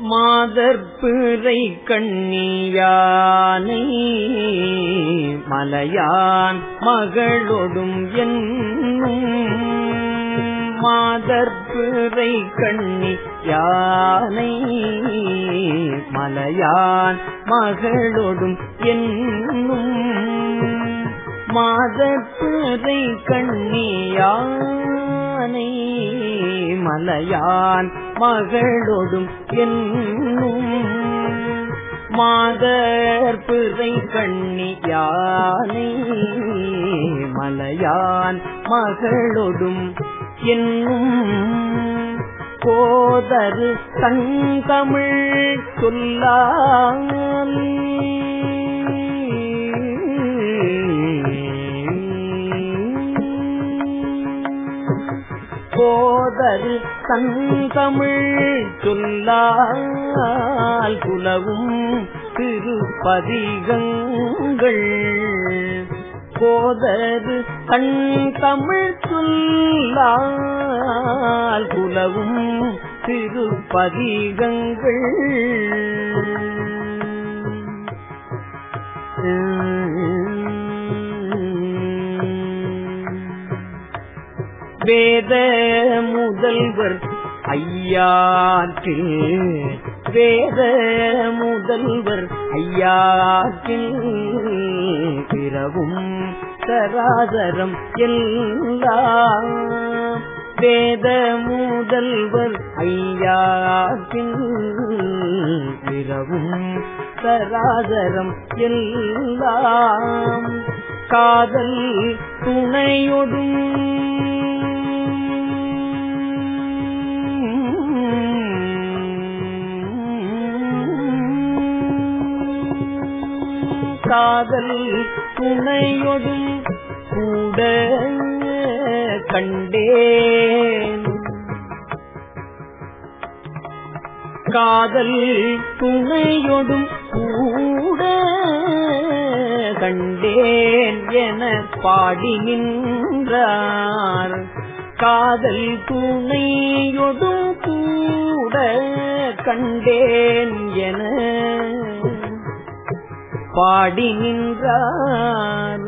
மாதர்பிறை கண்ணியானை மலையான் மகளொடும் என்னும் மாதர்பிறை கண்ணி யானை மலையான் மகளொடும் என்னும் மாதர்பிறை கண்ணியான். மலையான் மகளொடும் என்னும் மாதர்பிறை கண்ணி யானை மலையான் மகளொடும் என்னும் போதரு தங்கமிழ் சொல்லால் போதரு தங்கமிழ் சொல்லால் புலவும் திருப்பதிகங்கள். கோதரு கண் தமிழ் சொல்லால் புலவும் திருப்பதிகங்கள். வேத முதல்வர் ஐயாற்றில் வேத முதல்வர் ஐயாற்றில் பிறவும் சராதரம் எல்லாம் வேத முதல்வர் ஐயாற்றில் பிறவும் சராதரம் எல்லாம். காதல் துணையொடும் காதல் துணையொடும் கூட கண்டேன். காதல் துணையொடும் கூட கண்டேன் என பாடி நின்றார். காதல் துணையொடும் கூட கண்டேன் என பாடி நின்றார்